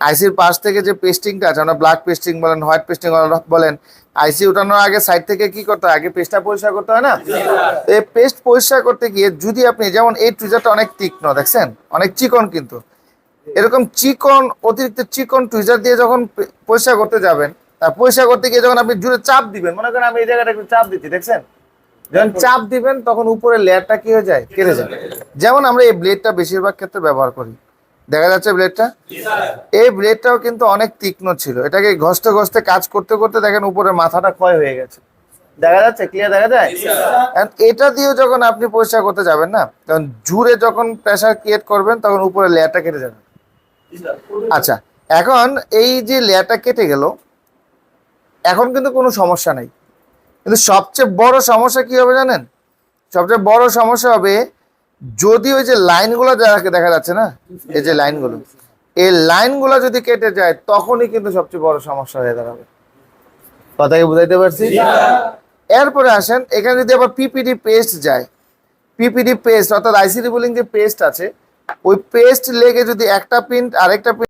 আইসির পাশ থেকে যে পেস্টিংটা আছে আমরা ব্ল্যাক পেস্টিং বলেন হোয়াইট পেস্টিং বলেন আইসি উঠানোর আগে সাইড থেকে কি করতে হয়? আগে পেস্টটা পরিষ্কার করতে হয় না? এই পেস্ট পরিষ্কার করতে গিয়ে যদি আপনি যেমন এই টুইজারটা অনেক তীক্ষ্ণ দেখছেন? অনেক চিকন কিন্তু। এরকম চিকন অতিরিক্ত চিকন টুইজার দিয়ে যখন পরিষ্কার করতে যাবেন তা পরিষ্কার করতে গিয়ে যখন আপনি জুড়ে চাপ দিবেন মনে করেন আমি এই জায়গাটা একটু চাপ দিচ্ছি দেখছেন? যখন চাপ দিবেন তখন উপরের লেয়ারটা কি হয়ে যায়? কেটে যায়। যেমন আমরা এই ব্লেডটা বেশিরভাগ ক্ষেত্রে ব্যবহার করি। দেখা যাচ্ছে ব্লেডটা এই ব্লেডটাও কিন্তু অনেক তীক্ষ্ণ ছিল। এটাকে ঘষতে ঘষতে কাজ করতে করতে দেখেন উপরে মাথাটা ক্ষয় হয়ে গেছে। দেখা যাচ্ছে? ক্লিয়ার দেখা যায়? এটা দিয়েও যখন আপনি পরিষ্কার করতে যাবেন না তখন জুড়ে যখন প্রেশার ক্রিয়েট করবেন তখন উপরে লেয়ারটা কেটে যাবে। আচ্ছা এখন এই যে লেয়ারটা কেটে গেল এখন কিন্তু কোনো সমস্যা নেই। কিন্তু সবচেয়ে বড় সমস্যা কি হবে জানেন? সবচেয়ে বড় সমস্যা হবে যদি ওই যে লাইনগুলো দেখা দেখা যাচ্ছে না? এই যে লাইনগুলো। এই লাইনগুলো যদি কেটে যায় তখনই কিন্তু সবচেয়ে বড় সমস্যা হয়ে দাঁড়াবে। কথাকে বুঝাইতে পারছি? এরপরে আসেন এখানে যদি আবার পিপিডি পেস্ট যায় পিপিডি পেস্ট অর্থাৎ আইসিডি বোলিং যে পেস্ট আছে ওই পেস্ট লেগে যদি একটা প্রিন্ট আরেকটা